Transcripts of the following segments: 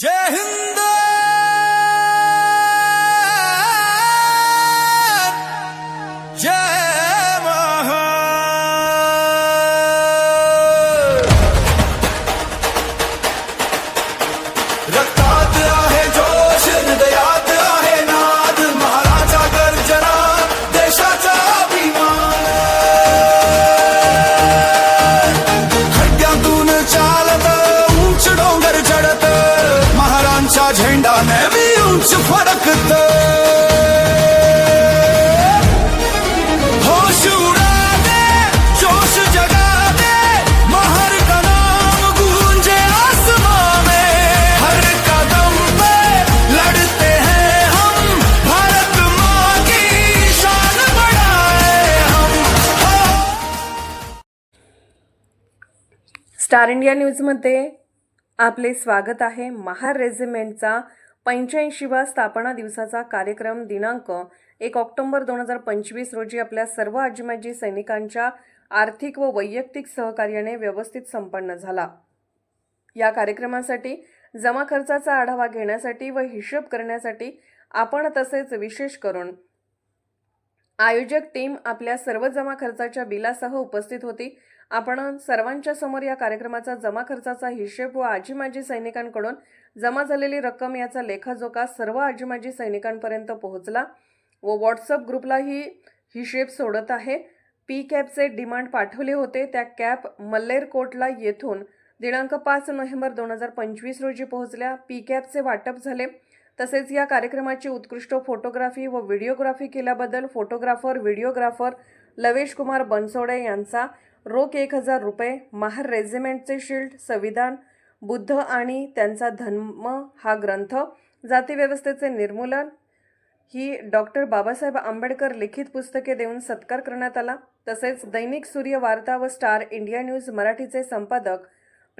姐。स्टार India न्यूजमध्ये आपले स्वागत आहे महार रेजिमेंटचा पंच्याऐंशीवा स्थापना दिवसाचा कार्यक्रम दिनांक एक ऑक्टोबर दोन हजार पंचवीस रोजी आपल्या सर्व आजीमाजी सैनिकांच्या आर्थिक व वैयक्तिक सहकार्याने व्यवस्थित संपन्न झाला. या कार्यक्रमासाठी जमा खर्चाचा आढावा घेण्यासाठी व हिशोब करण्यासाठी आपण तसेच विशेष करून आयोजक टीम आपल्या सर्व जमा खर्चाच्या बिलासह उपस्थित होती आपण सर्वांच्या समोर या कार्यक्रमाचा जमा खर्चाचा हिशेब व आजी माजी सैनिकांकडून जमा झालेली रक्कम याचा लेखाजोखा सर्व आजी माजी सैनिकांपर्यंत पोहोचला व व्हॉट्सअप ग्रुपलाही हिशेब सोडत आहे. पी कॅबचे डिमांड पाठवले होते. त्या कॅब मल्लेरकोटला येथून दिनांक पाच नोव्हेंबर दोन हजार पंचवीस रोजी पोहोचल्या. पी कॅबचे वाटप झाले. तसेच या कार्यक्रमाची उत्कृष्ट फोटोग्राफी व व्हिडिओग्राफी केल्याबद्दल फोटोग्राफर व्हिडिओग्राफर लवेश कुमार बनसोडे यांचा रोख एक हजार रुपये महार रेजिमेंटचे शिल्ड संविधान बुद्ध आणि त्यांचा धर्म हा ग्रंथ जातीव्यवस्थेचे निर्मूलन. ही डॉक्टर बाबासाहेब आंबेडकर लिखित पुस्तके देऊन सत्कार करण्यात आला. तसेच दैनिक सूर्य वार्ता व स्टार इंडिया न्यूज मराठीचे संपादक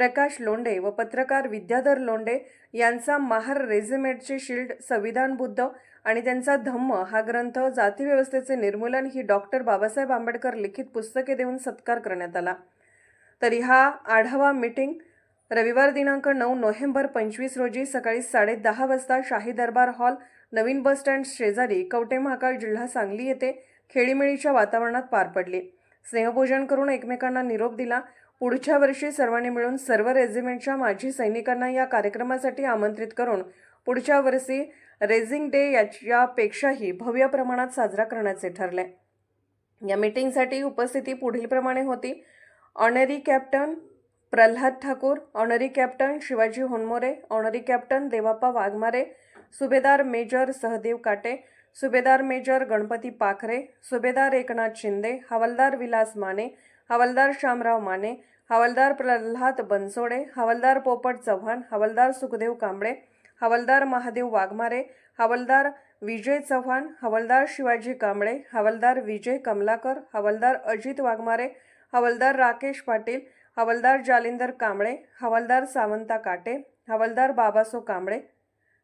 प्रकाश लोंडे व पत्रकार विद्याधर लोंडे यांचा महार रेझिमेटचे शिल्ड संविधान बुद्ध आणि त्यांचा धम्म हा ग्रंथ जातीव्यवस्थेचे निर्मूलन ही डॉक्टर बाबासाहेब आंबेडकर लिखित पुस्तके देऊन सत्कार करण्यात आला. तरी हा आढावा मीटिंग रविवार दिनांक नऊ नोव्हेंबर पंचवीस रोजी सकाळी साडे दहा वाजता शाही दरबार हॉल नवीन बस स्टँड शेजारी कवटे महाकाळ जिल्हा सांगली येथे खेळीमेळीच्या वातावरणात पार पडली. स्नेहपूजन करून एकमेकांना निरोप दिला पुढच्या वर्षी सर्वांनी मिळून सर्व रेजिमेंटच्या माजी सैनिकांना या कार्यक्रमासाठी आमंत्रित करून पुढच्या वर्षी रेझिंग डे याच्यापेक्षाही भव्य प्रमाणात साजरा करण्याचे ठरले. या मीटिंगसाठी उपस्थिती पुढीलप्रमाणे होती. Honorary captain Pralhad Thakur honorary captain Shivaji Honmore honorary captain Devappa Waghmare subedar major Sahadev Kate subedar major Ganpati पाखरे सुभेदार एकनाथ शिंदे हवालदार विलास माने हवालदार शामराव माने हवालदार प्रल्हाद बनसोडे हवालदार पोपट चव्हाण हवालदार सुखदेव कांबळे हवालदार महादेव वाघमारे हवालदार विजय चव्हाण हवालदार शिवाजी कांबळे हवालदार विजय कमलाकर हवालदार अजित वाघमारे हवालदार राकेश पाटील हवालदार जालिंदर कांबळे हवालदार सावंता काटे हवालदार बाबासो कांबळे.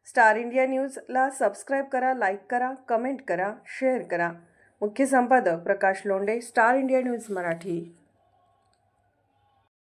स्टार इंडिया न्यूजला सबस्क्राईब करा लाईक करा कमेंट करा शेअर करा. मुख्य संपादक Prakash Londe Star India news Marathi.